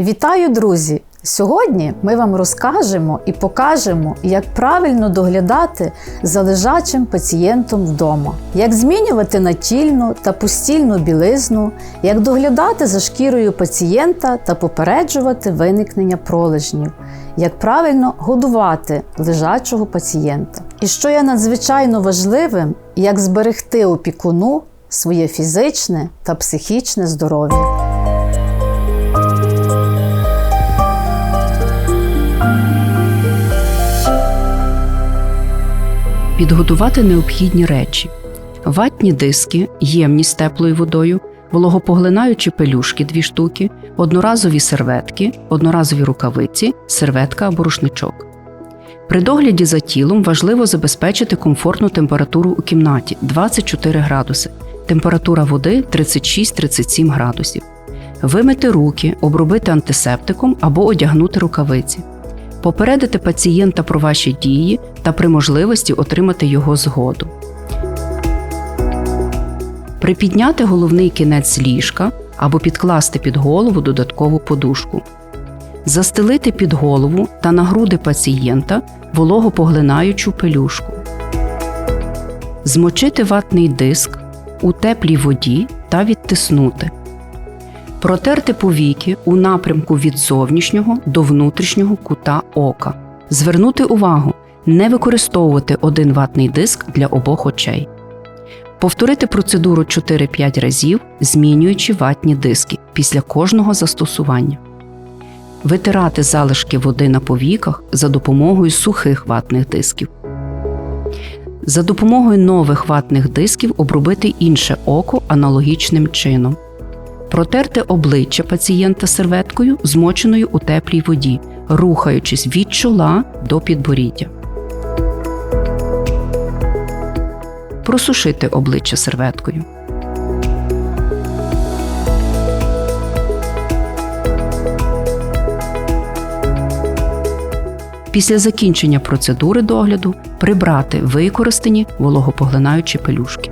Вітаю, друзі! Сьогодні ми вам розкажемо і покажемо, як правильно доглядати за лежачим пацієнтом вдома, як змінювати натільну та постільну білизну, як доглядати за шкірою пацієнта та попереджувати виникнення пролежнів, як правильно годувати лежачого пацієнта. І що є надзвичайно важливим, як зберегти опікуну своє фізичне та психічне здоров'я. Підготувати необхідні речі: ватні диски, ємність з теплою водою, вологопоглинаючі пелюшки 2 штуки, одноразові серветки, одноразові рукавиці, серветка або рушничок. При догляді за тілом важливо забезпечити комфортну температуру у кімнаті 24 градуси, температура води 36-37 градусів. Вимити руки, обробити антисептиком або одягнути рукавиці попередити пацієнта про ваші дії та при можливості отримати його згоду. Припідняти головний кінець ліжка або підкласти під голову додаткову подушку. Застелити під голову та на груди пацієнта вологопоглинаючу пелюшку. Змочити ватний диск у теплій воді та відтиснути. Протерти повіки у напрямку від зовнішнього до внутрішнього кута ока. Звернути увагу, не використовувати один ватний диск для обох очей. Повторити процедуру 4-5 разів, змінюючи ватні диски після кожного застосування. Витирати залишки води на повіках за допомогою сухих ватних дисків. За допомогою нових ватних дисків обробити інше око аналогічним чином. Протерти обличчя пацієнта серветкою, змоченою у теплій воді, рухаючись від чола до підборіддя. Просушити обличчя серветкою. Після закінчення процедури догляду прибрати використані вологопоглинаючі пелюшки.